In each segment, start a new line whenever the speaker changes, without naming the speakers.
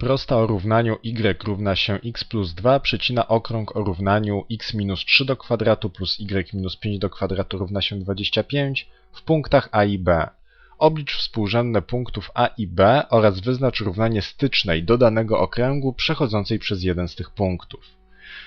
Prosta o równaniu y równa się x plus 2 przecina okrąg o równaniu x minus 3 do kwadratu plus y minus 5 do kwadratu równa się 25 w punktach a i b. Oblicz współrzędne punktów a i b oraz wyznacz równanie stycznej do danego okręgu przechodzącej przez jeden z tych punktów.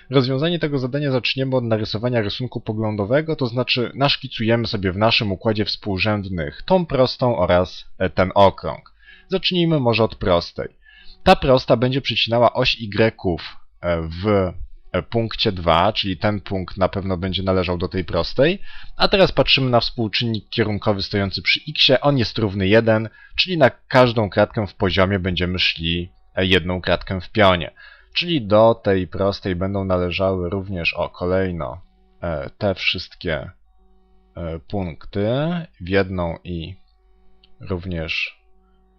Rozwiązanie tego zadania zaczniemy od narysowania rysunku poglądowego, to znaczy naszkicujemy sobie w naszym układzie współrzędnych tą prostą oraz ten okrąg. Zacznijmy może od prostej. Ta prosta będzie przecinała oś y w e, punkcie 2, czyli ten punkt na pewno będzie należał do tej prostej. A teraz patrzymy na współczynnik kierunkowy stojący przy x. On jest równy 1, czyli na każdą kratkę w poziomie będziemy szli e, jedną kratkę w pionie. Czyli do tej prostej będą należały również, o kolejno, e, te wszystkie punkty w jedną i również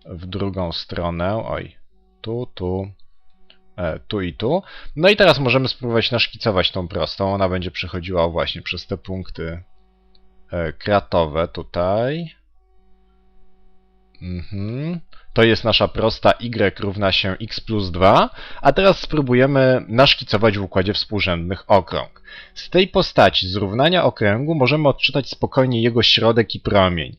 w drugą stronę. Oj, tu, tu, e, tu i tu. No i teraz możemy spróbować naszkicować tą prostą. Ona będzie przechodziła właśnie przez te punkty e, kratowe tutaj. Mhm. To jest nasza prosta y równa się x plus 2, a teraz spróbujemy naszkicować w układzie współrzędnych okrąg. Z tej postaci z równania okręgu możemy odczytać spokojnie jego środek i promień.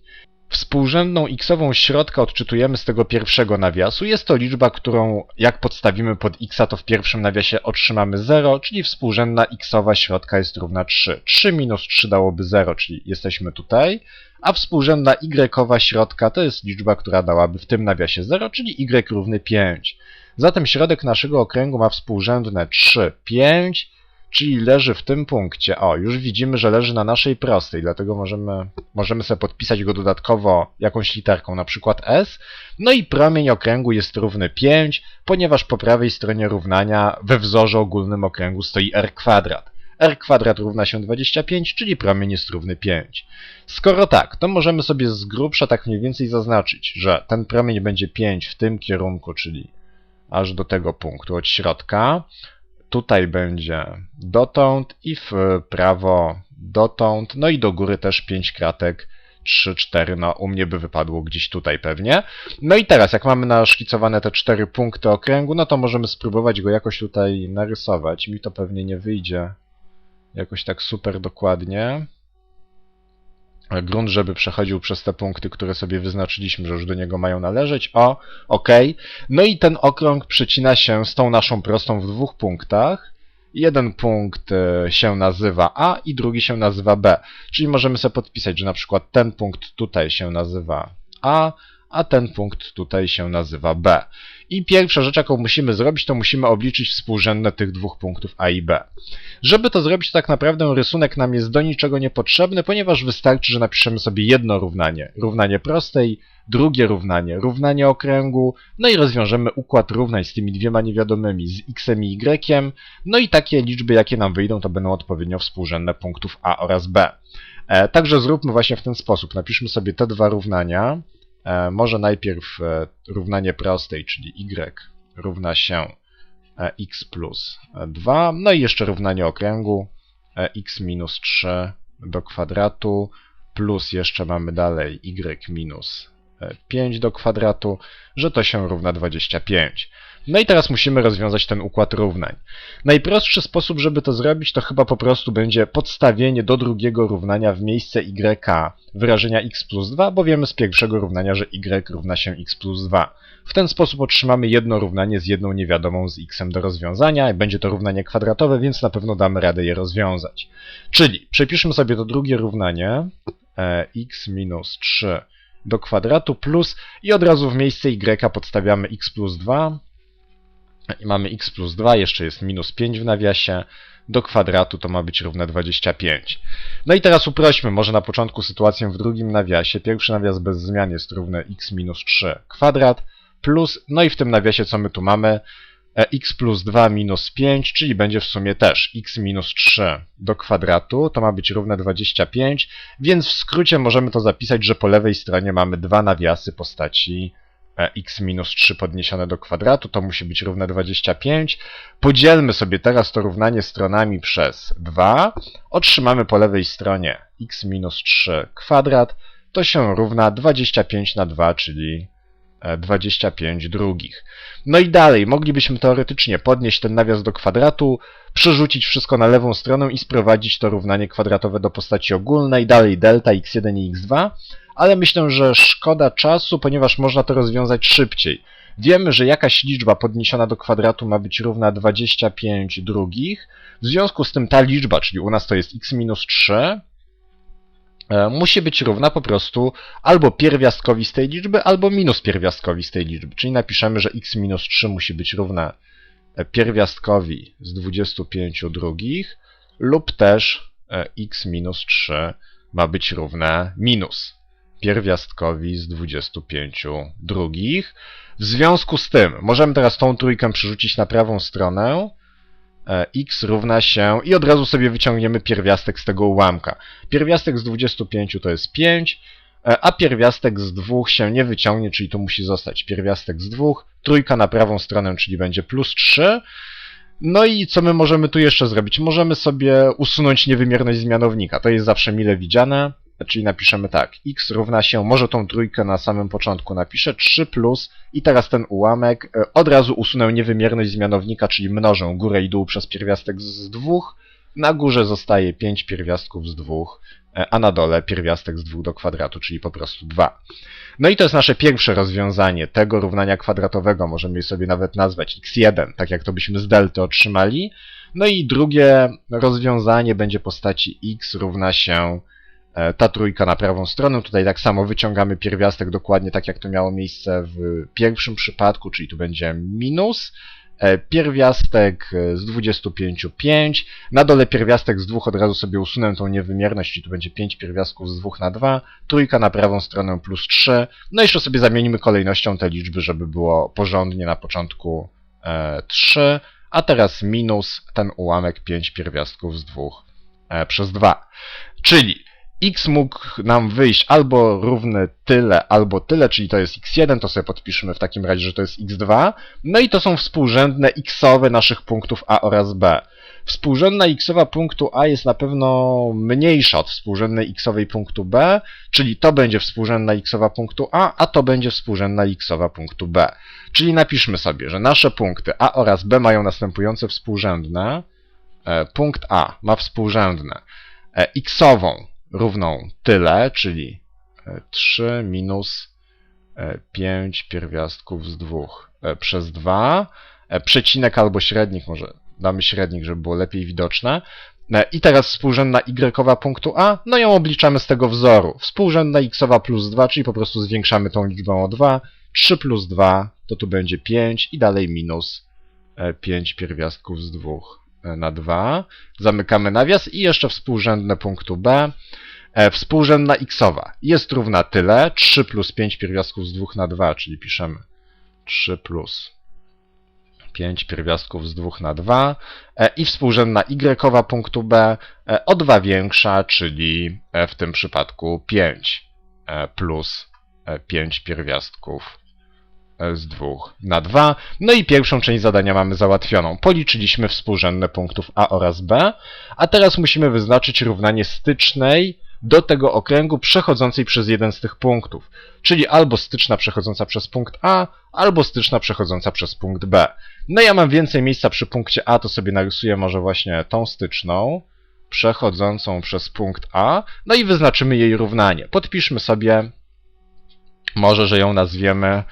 Współrzędną x-ową środka odczytujemy z tego pierwszego nawiasu. Jest to liczba, którą jak podstawimy pod x, to w pierwszym nawiasie otrzymamy 0, czyli współrzędna x-owa środka jest równa 3. 3 minus 3 dałoby 0, czyli jesteśmy tutaj, a współrzędna y-owa środka to jest liczba, która dałaby w tym nawiasie 0, czyli y równy 5. Zatem środek naszego okręgu ma współrzędne 3, 5, czyli leży w tym punkcie. O, już widzimy, że leży na naszej prostej, dlatego możemy, możemy sobie podpisać go dodatkowo jakąś literką, na przykład S. No i promień okręgu jest równy 5, ponieważ po prawej stronie równania we wzorze ogólnym okręgu stoi r kwadrat. r kwadrat równa się 25, czyli promień jest równy 5. Skoro tak, to możemy sobie z grubsza tak mniej więcej zaznaczyć, że ten promień będzie 5 w tym kierunku, czyli aż do tego punktu od środka, tutaj będzie dotąd i w prawo dotąd, no i do góry też 5 kratek 3, 4, no u mnie by wypadło gdzieś tutaj pewnie. No i teraz, jak mamy naszkicowane te 4 punkty okręgu, no to możemy spróbować go jakoś tutaj narysować. Mi to pewnie nie wyjdzie jakoś tak super dokładnie grunt, żeby przechodził przez te punkty, które sobie wyznaczyliśmy, że już do niego mają należeć. O, ok. No i ten okrąg przecina się z tą naszą prostą w dwóch punktach. Jeden punkt e, się nazywa A i drugi się nazywa B. Czyli możemy sobie podpisać, że na przykład ten punkt tutaj się nazywa A, a ten punkt tutaj się nazywa B. I pierwsza rzecz, jaką musimy zrobić, to musimy obliczyć współrzędne tych dwóch punktów A i B. Żeby to zrobić, tak naprawdę rysunek nam jest do niczego niepotrzebny, ponieważ wystarczy, że napiszemy sobie jedno równanie. Równanie prostej, drugie równanie, równanie okręgu, no i rozwiążemy układ równań z tymi dwiema niewiadomymi, z x i y, no i takie liczby, jakie nam wyjdą, to będą odpowiednio współrzędne punktów A oraz B. E, także zróbmy właśnie w ten sposób. Napiszmy sobie te dwa równania. E, może najpierw e, równanie prostej, czyli y równa się e, x plus 2, no i jeszcze równanie okręgu x minus 3 do kwadratu plus jeszcze mamy dalej y minus 5 do kwadratu, że to się równa 25. No i teraz musimy rozwiązać ten układ równań. Najprostszy sposób, żeby to zrobić, to chyba po prostu będzie podstawienie do drugiego równania w miejsce y wyrażenia x plus 2, bo wiemy z pierwszego równania, że y równa się x plus 2. W ten sposób otrzymamy jedno równanie z jedną niewiadomą z x do rozwiązania. Będzie to równanie kwadratowe, więc na pewno damy radę je rozwiązać. Czyli przepiszmy sobie to drugie równanie e, x minus 3 do kwadratu plus i od razu w miejsce y podstawiamy x plus 2 mamy x plus 2, jeszcze jest minus 5 w nawiasie, do kwadratu to ma być równe 25. No i teraz uprośmy może na początku sytuację w drugim nawiasie. Pierwszy nawias bez zmian jest równy x minus 3 kwadrat plus, no i w tym nawiasie co my tu mamy? E, x plus 2 minus 5, czyli będzie w sumie też x minus 3 do kwadratu, to ma być równe 25, więc w skrócie możemy to zapisać, że po lewej stronie mamy dwa nawiasy postaci x minus 3 podniesione do kwadratu, to musi być równe 25. Podzielmy sobie teraz to równanie stronami przez 2. Otrzymamy po lewej stronie x minus 3 kwadrat, to się równa 25 na 2, czyli e, 25 drugich. No i dalej, moglibyśmy teoretycznie podnieść ten nawias do kwadratu, przerzucić wszystko na lewą stronę i sprowadzić to równanie kwadratowe do postaci ogólnej, dalej delta x1 i x2, ale myślę, że szkoda czasu, ponieważ można to rozwiązać szybciej. Wiemy, że jakaś liczba podniesiona do kwadratu ma być równa 25 drugich, w związku z tym ta liczba, czyli u nas to jest x minus 3, e, musi być równa po prostu albo pierwiastkowi z tej liczby, albo minus pierwiastkowi z tej liczby. Czyli napiszemy, że x minus 3 musi być równa e, pierwiastkowi z 25 drugich lub też e, x minus 3 ma być równe minus pierwiastkowi z 25 drugich. W związku z tym możemy teraz tą trójkę przerzucić na prawą stronę. E, x równa się i od razu sobie wyciągniemy pierwiastek z tego ułamka. Pierwiastek z 25 to jest 5, e, a pierwiastek z 2 się nie wyciągnie, czyli tu musi zostać pierwiastek z 2, trójka na prawą stronę, czyli będzie plus 3. No i co my możemy tu jeszcze zrobić? Możemy sobie usunąć niewymierność z mianownika. To jest zawsze mile widziane. Czyli napiszemy tak, x równa się, może tą trójkę na samym początku napiszę, 3 plus i teraz ten ułamek, e, od razu usunę niewymierność z mianownika, czyli mnożę górę i dół przez pierwiastek z dwóch, na górze zostaje 5 pierwiastków z dwóch, e, a na dole pierwiastek z 2 do kwadratu, czyli po prostu 2. No i to jest nasze pierwsze rozwiązanie tego równania kwadratowego, możemy je sobie nawet nazwać x1, tak jak to byśmy z delty otrzymali. No i drugie rozwiązanie będzie postaci x równa się ta trójka na prawą stronę. Tutaj tak samo wyciągamy pierwiastek dokładnie tak, jak to miało miejsce w pierwszym przypadku, czyli tu będzie minus. e, Pierwiastek e, z 25 5. Na dole pierwiastek z 2 od razu sobie usunę tą niewymierność, czyli tu będzie 5 pierwiastków z 2 na 2. Trójka na prawą stronę plus 3. No i jeszcze sobie zamienimy kolejnością te liczby, żeby było porządnie na początku e, 3. A teraz minus ten ułamek 5 pierwiastków z 2 e, przez 2. Czyli x mógł nam wyjść albo równy tyle, albo tyle, czyli to jest x1, to sobie podpiszemy w takim razie, że to jest x2. No i to są współrzędne xowe naszych punktów a oraz b. Współrzędna xowa punktu a jest na pewno mniejsza od współrzędnej xowej punktu b, czyli to będzie współrzędna xowa punktu a, a to będzie współrzędna xowa punktu b. Czyli napiszmy sobie, że nasze punkty a oraz b mają następujące współrzędne. E, Punkt a ma współrzędne e, x-ową równą tyle, czyli e, 3 minus e, 5 pierwiastków z 2 e, przez 2, e, przecinek albo średnik, może damy średnik, żeby było lepiej widoczne. E, I teraz współrzędna y punktu a, no ją obliczamy z tego wzoru. Współrzędna xowa plus 2, czyli po prostu zwiększamy tą liczbę o 2. 3 plus 2 to tu będzie 5 i dalej minus e, 5 pierwiastków z 2 e, na 2. Zamykamy nawias i jeszcze współrzędne punktu b. E, Współrzędna xowa jest równa tyle, 3 plus 5 pierwiastków z 2 na 2, czyli piszemy 3 plus 5 pierwiastków z 2 na 2 e, i współrzędna y punktu b e, o 2 większa, czyli w tym przypadku 5 e, plus e, 5 pierwiastków z 2 na 2. No i pierwszą część zadania mamy załatwioną. Policzyliśmy współrzędne punktów a oraz b, a teraz musimy wyznaczyć równanie stycznej do tego okręgu przechodzącej przez jeden z tych punktów, czyli albo styczna przechodząca przez punkt A, albo styczna przechodząca przez punkt B. No ja mam więcej miejsca przy punkcie A, to sobie narysuję może właśnie tą styczną, przechodzącą przez punkt A, no i wyznaczymy jej równanie. Podpiszmy sobie, może, że ją nazwiemy,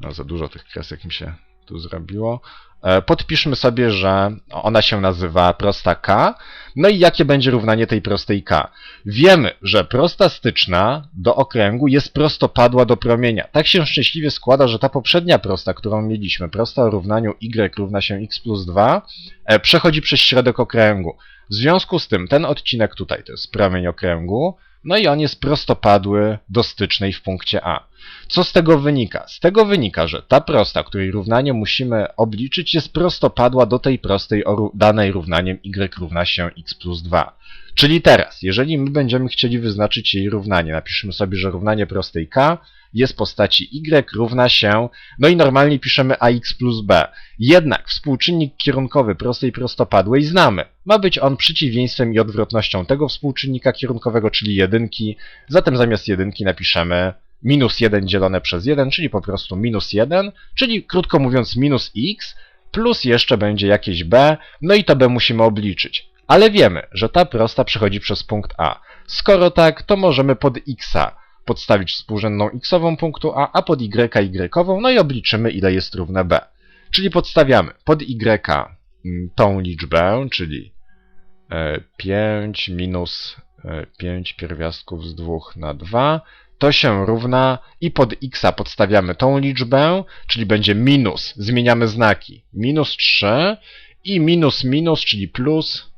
no za dużo tych kresek mi się tu zrobiło, E, podpiszmy sobie, że ona się nazywa prosta k. No i jakie będzie równanie tej prostej k? Wiemy, że prosta styczna do okręgu jest prostopadła do promienia. Tak się szczęśliwie składa, że ta poprzednia prosta, którą mieliśmy, prosta o równaniu y równa się x plus 2, e, przechodzi przez środek okręgu. W związku z tym ten odcinek tutaj to jest promień okręgu, no i on jest prostopadły do stycznej w punkcie A. Co z tego wynika? Z tego wynika, że ta prosta, której równanie musimy obliczyć, jest prostopadła do tej prostej danej równaniem y równa się x plus 2. Czyli teraz, jeżeli my będziemy chcieli wyznaczyć jej równanie, napiszemy sobie, że równanie prostej k jest postaci y równa się, no i normalnie piszemy ax plus b. Jednak współczynnik kierunkowy prostej prostopadłej znamy. Ma być on przeciwieństwem i odwrotnością tego współczynnika kierunkowego, czyli jedynki. Zatem zamiast jedynki napiszemy minus 1 dzielone przez 1, czyli po prostu minus 1, czyli krótko mówiąc minus x, plus jeszcze będzie jakieś b, no i to b musimy obliczyć. Ale wiemy, że ta prosta przechodzi przez punkt A. Skoro tak, to możemy pod xa podstawić współrzędną xową punktu A, a pod y y, no i obliczymy ile jest równe b. Czyli podstawiamy pod y mm, tą liczbę, czyli e, 5 minus e, 5 pierwiastków z 2 na 2, to się równa i pod x podstawiamy tą liczbę, czyli będzie minus, zmieniamy znaki, minus 3 i minus minus, czyli plus e,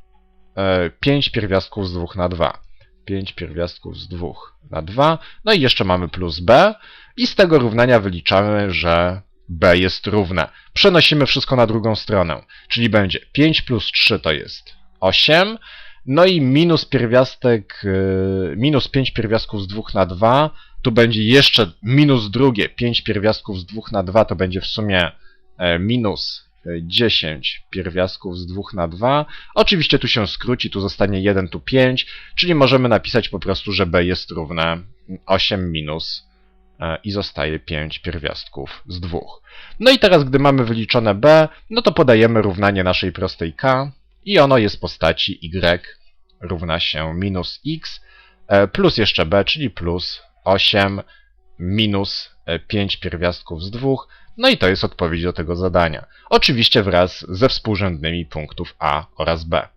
5 pierwiastków z 2 na 2. 5 pierwiastków z 2 na 2, no i jeszcze mamy plus b. I z tego równania wyliczamy, że b jest równe. Przenosimy wszystko na drugą stronę, czyli będzie 5 plus 3 to jest 8, no i minus pierwiastek, yy, minus 5 pierwiastków z 2 na 2, tu będzie jeszcze minus drugie, 5 pierwiastków z 2 na 2 to będzie w sumie e, minus e, 10 pierwiastków z 2 na 2. Oczywiście tu się skróci, tu zostanie 1, tu 5, czyli możemy napisać po prostu, że b jest równe 8 minus e, i zostaje 5 pierwiastków z 2. No i teraz, gdy mamy wyliczone b, no to podajemy równanie naszej prostej k i ono jest w postaci y równa się minus x e, plus jeszcze b, czyli plus 8 minus e, 5 pierwiastków z 2. No i to jest odpowiedź do tego zadania. Oczywiście wraz ze współrzędnymi punktów a oraz b.